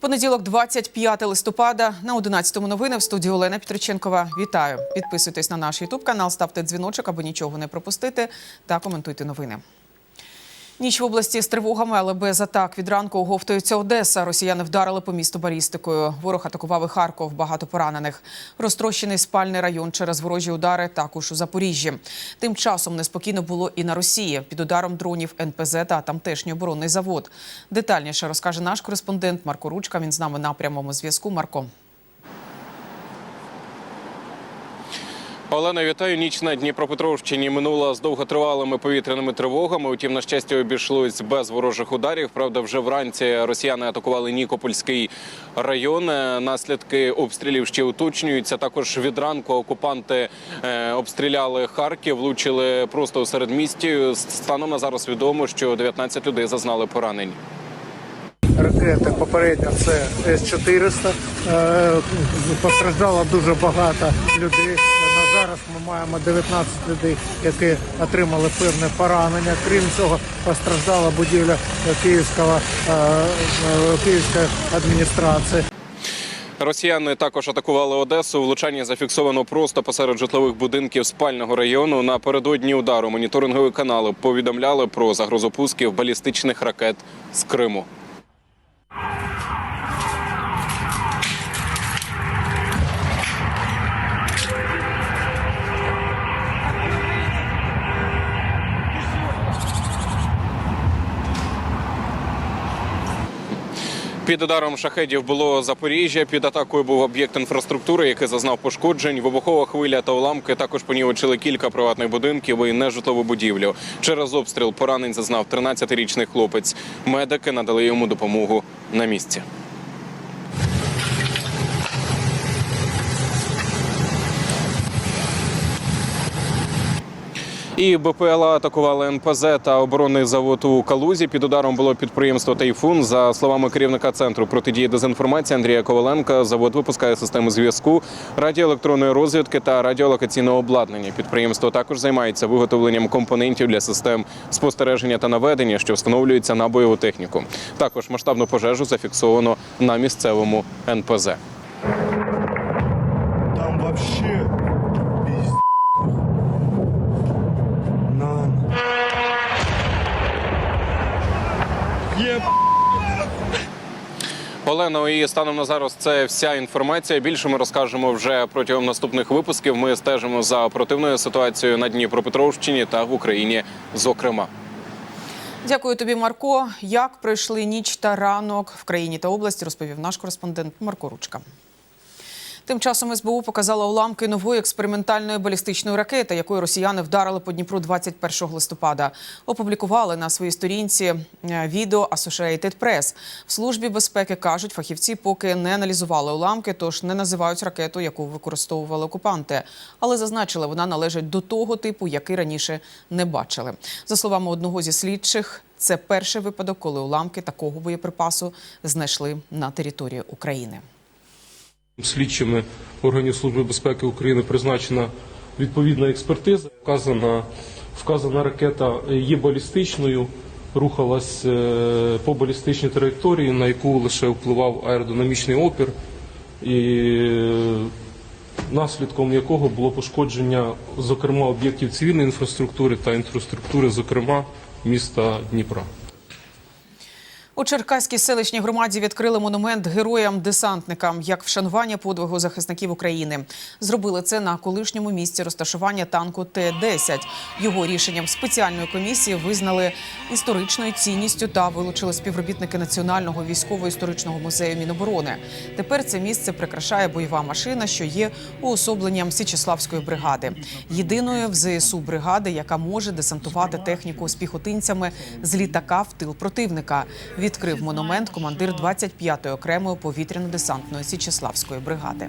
Понеділок, 25 листопада, на 11-му новини в студії Олена Петриченкова. Вітаю! Підписуйтесь на наш Ютуб канал, ставте дзвіночок, аби нічого не пропустити, та коментуйте новини. Ніч в області з тривогами, але без атак. Від ранку оговтується Одеса. Росіяни вдарили по місту балістикою. Ворог атакував і Харков, багато поранених. Розтрощений спальний район через ворожі удари також у Запоріжжі. Тим часом неспокійно було і на Росії. Під ударом дронів НПЗ та тамтешній оборонний завод. Детальніше розкаже наш кореспондент Марко Ручка. Він з нами на прямому зв'язку. Марко. Олена, вітаю. Ніч на Дніпропетровщині минула з довготривалими повітряними тривогами. Утім, на щастя, обійшлось без ворожих ударів. Правда, вже вранці росіяни атакували Нікопольський район. Наслідки обстрілів ще уточнюються. Також від ранку окупанти е, обстріляли Харків, влучили просто у середмісті. Станом на зараз відомо, що 19 людей зазнали поранень. ракети попередньо це С-400. Е, Постраждало дуже багато людей. Зараз ми маємо 19 людей, які отримали певне поранення. Крім цього, постраждала будівля Київського е, е, Київської адміністрації. Росіяни також атакували Одесу. Влучання зафіксовано просто посеред житлових будинків спального району. Напередодні удару моніторингові канали повідомляли про загрозу пусків балістичних ракет з Криму. Під ударом шахедів було Запоріжжя. Під атакою був об'єкт інфраструктури, який зазнав пошкоджень. Вибухова хвиля та уламки також понівечили кілька приватних будинків і нежитлову будівлю. Через обстріл поранень зазнав 13-річний хлопець. Медики надали йому допомогу на місці. І БПЛА атакували НПЗ та оборонний завод у Калузі. Під ударом було підприємство Тайфун. За словами керівника центру протидії дезінформації Андрія Коваленка, завод випускає системи зв'язку, радіоелектронної розвідки та радіолокаційного обладнання. Підприємство також займається виготовленням компонентів для систем спостереження та наведення, що встановлюються на бойову техніку. Також масштабну пожежу зафіксовано на місцевому НПЗ. Там вообще пиздец. На. Еб... Олено, і станом на зараз це вся інформація. Більше ми розкажемо вже протягом наступних випусків. Ми стежимо за противною ситуацією на Дніпропетровщині та в Україні, зокрема. Дякую тобі, Марко. Як пройшли ніч та ранок в країні та області, розповів наш кореспондент Марко Ручка. Тим часом СБУ показала уламки нової експериментальної балістичної ракети, якою росіяни вдарили по Дніпру 21 листопада. Опублікували на своїй сторінці е, відео Associated Press. В службі безпеки кажуть, фахівці поки не аналізували уламки, тож не називають ракету, яку використовували окупанти. Але зазначили, вона належить до того типу, який раніше не бачили. За словами одного зі слідчих, це перший випадок, коли уламки такого боєприпасу знайшли на території України. Слідчими органів Служби безпеки України призначена відповідна експертиза. Вказана, вказана ракета є балістичною, рухалась е, по балістичній траєкторії, на яку лише впливав аеродинамічний опір, і е, наслідком якого було пошкодження, зокрема, об'єктів цивільної інфраструктури та інфраструктури, зокрема міста Дніпра. У Черкаській селищній громаді відкрили монумент героям-десантникам як вшанування подвигу захисників України. Зробили це на колишньому місці розташування танку Т-10. Його рішенням спеціальної комісії визнали історичною цінністю та вилучили співробітники Національного військово-історичного музею Міноборони. Тепер це місце прикрашає бойова машина, що є уособленням Січеславської бригади, єдиної в ЗСУ бригади, яка може десантувати техніку з піхотинцями з літака в тил противника. Відкрив монумент командир 25-ї окремої повітряно-десантної Січеславської бригади.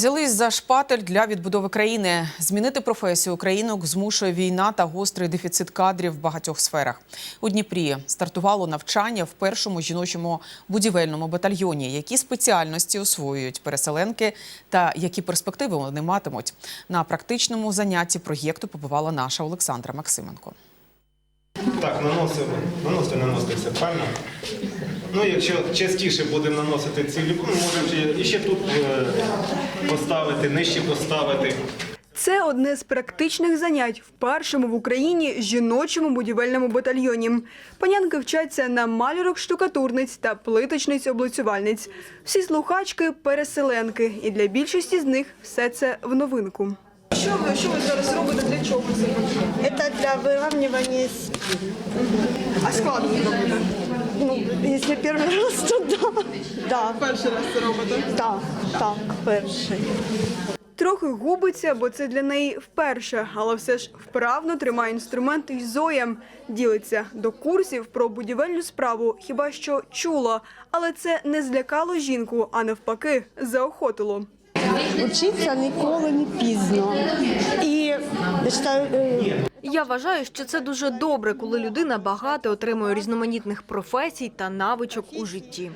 Взялись за шпатель для відбудови країни. Змінити професію українок змушує війна та гострий дефіцит кадрів в багатьох сферах. У Дніпрі стартувало навчання в першому жіночому будівельному батальйоні. Які спеціальності освоюють переселенки та які перспективи вони матимуть на практичному занятті проєкту побувала наша Олександра Максименко. Так, наносимо, наносити, наносити все правильно. Ну, якщо частіше будемо наносити ці ліпу, ми можемо ще, і ще тут е, поставити, нижче поставити. Це одне з практичних занять в першому в Україні жіночому будівельному батальйоні. Панянки вчаться на малюрок штукатурниць та плиточниць облицювальниць. Всі слухачки переселенки, і для більшості з них все це в новинку. Що ви що ви зараз робите? Для чого це? Это для выравнивания с- А складно робите? Ну, если первый раз, то да. Да, Перший раз це робите. так, так, перший. Трохи губиться, бо це для неї вперше, але все ж вправно тримає інструмент і Зоя. Ділиться до курсів про будівельну справу, хіба що чула, але це не злякало жінку, а навпаки, заохотило. Учиться ніколи не пізно. І я вважаю, що це дуже добре, коли людина багато отримує різноманітних професій та навичок у житті.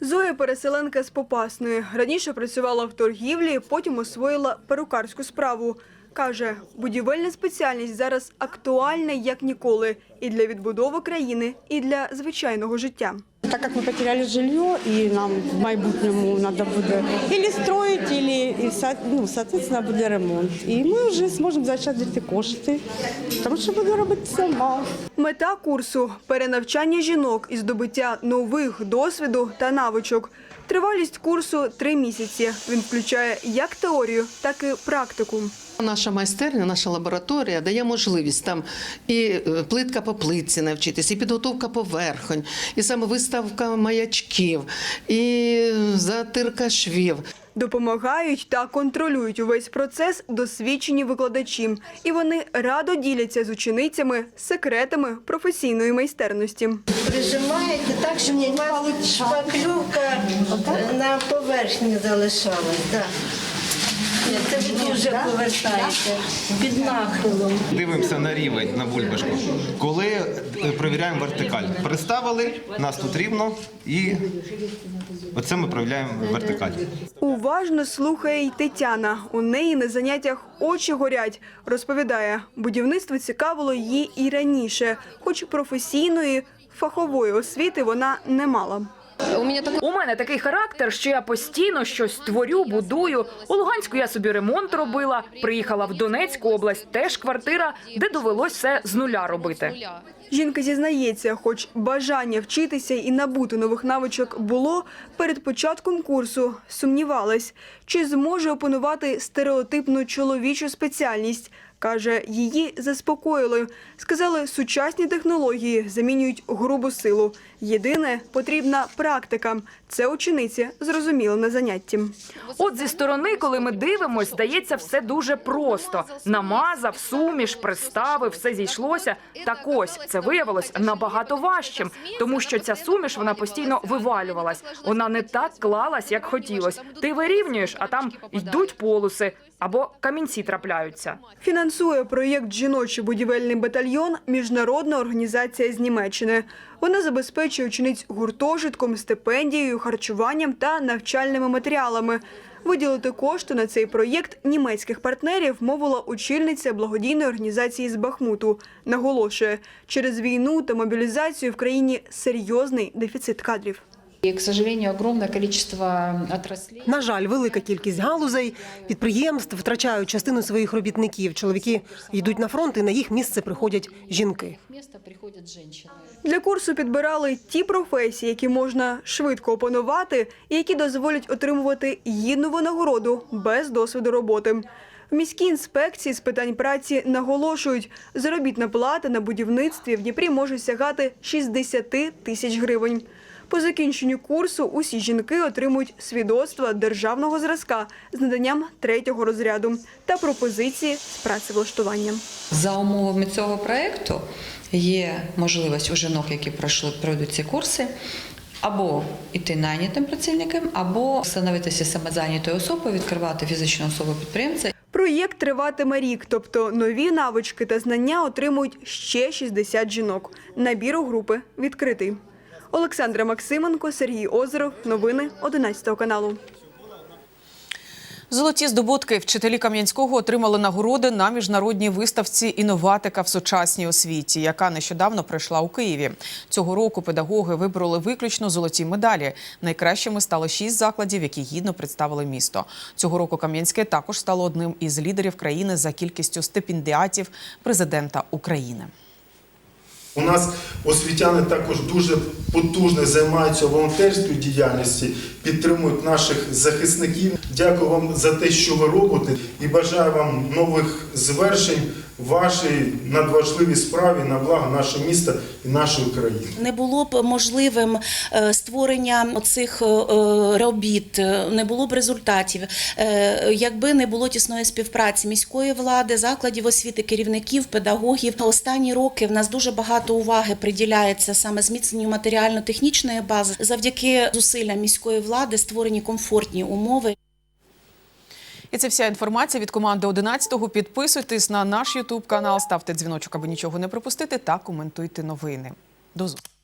Зоя переселенка з Попасної. Раніше працювала в торгівлі, потім освоїла перукарську справу. Каже, будівельна спеціальність зараз актуальна як ніколи і для відбудови країни, і для звичайного життя. Так як ми потеряли жилье, і нам в майбутньому треба буде или строїти, і, ну, соответственно, буде ремонт. І ми вже зможемо заощаджувати кошти, тому що буду робити сама. Мета курсу перенавчання жінок і здобуття нових досвіду та навичок. Тривалість курсу три місяці. Він включає як теорію, так і практику. Наша майстерня, наша лабораторія дає можливість там і е, плитка по плитці навчитись, і підготовка поверхонь, і саме виставка маячків, і затирка швів. Допомагають та контролюють увесь процес досвідчені викладачі, і вони радо діляться з ученицями секретами професійної майстерності. Прижимаєте так, щоб шпаклюка на поверхні залишалась. Це ви дуже повертаєте під нахилом. Дивимося на рівень, на бульбашку. Коли е, перевіряємо вертикаль. Приставили, нас тут рівно, і оце ми перевіряємо вертикаль. Уважно слухає й Тетяна. У неї на заняттях очі горять. Розповідає, будівництво цікавило її і раніше, хоч професійної фахової освіти вона не мала. У мене такий характер, що я постійно щось творю, будую. У Луганську я собі ремонт робила. Приїхала в Донецьку область, теж квартира, де довелось все з нуля робити. Жінка зізнається, хоч бажання вчитися і набути нових навичок було перед початком курсу, сумнівалась, чи зможе опанувати стереотипну чоловічу спеціальність. Каже, її заспокоїли. Сказали, сучасні технології замінюють грубу силу. Єдине потрібна практика. Це учениці зрозуміли на занятті. От зі сторони, коли ми дивимось, здається, все дуже просто. Намазав, суміш, приставив, все зійшлося. Так ось це виявилось набагато важчим, тому що ця суміш вона постійно вивалювалась. Вона не так клалась, як хотілось. Ти вирівнюєш, а там йдуть полоси або камінці трапляються. Фінансує проєкт Жіночий будівельний батальйон міжнародна організація з Німеччини. Вона забезпечує учениць гуртожитком, стипендією, харчуванням та навчальними матеріалами. Виділити кошти на цей проєкт німецьких партнерів мовила очільниця благодійної організації з Бахмуту. Наголошує, через війну та мобілізацію в країні серйозний дефіцит кадрів. И, к сожалению, огромное количество отраслей. На жаль, велика кількість галузей, підприємств втрачають частину своїх робітників. Чоловіки йдуть на фронт, і на їх місце приходять жінки. Для курсу підбирали ті професії, які можна швидко опанувати, і які дозволять отримувати гідну винагороду без досвіду роботи. В міській інспекції з питань праці наголошують, заробітна плата на будівництві в Дніпрі може сягати 60 тисяч гривень. По закінченню курсу усі жінки отримують свідоцтва державного зразка з наданням третього розряду та пропозиції з працевлаштуванням. За умовами цього проекту є можливість у жінок, які пройшли пройдуть ці курси, Або йти найнятим працівником, або становитися самозайнятою особою, відкривати фізичну особу підприємця. Проєкт триватиме рік, тобто нові навички та знання отримують ще 60 жінок. Набір у групи відкритий. Олександра Максименко, Сергій Озеров. Новини 11 каналу. Золоті здобутки вчителі Кам'янського отримали нагороди на міжнародній виставці Інноватика в сучасній освіті, яка нещодавно пройшла у Києві. Цього року педагоги вибороли виключно золоті медалі. Найкращими стало шість закладів, які гідно представили місто. Цього року Кам'янське також стало одним із лідерів країни за кількістю стипендіатів президента України. У нас освітяни також дуже потужно займаються волонтерською діяльністю, підтримують наших захисників. Дякую вам за те, що ви робите, і бажаю вам нових звершень в вашій надважливій справі на благо нашого міста і нашої країни. Не було б можливим е, створення цих робіт, е, не було б результатів, е, якби не було тісної співпраці міської влади, закладів освіти, керівників, педагогів. Останні роки в нас дуже багато уваги приділяється саме зміцненню матеріально-технічної бази. Завдяки зусиллям міської влади створені комфортні умови. І це вся інформація від команди 11-го. Підписуйтесь на наш Ютуб канал, ставте дзвіночок, аби нічого не пропустити, та коментуйте новини. До зустрічі.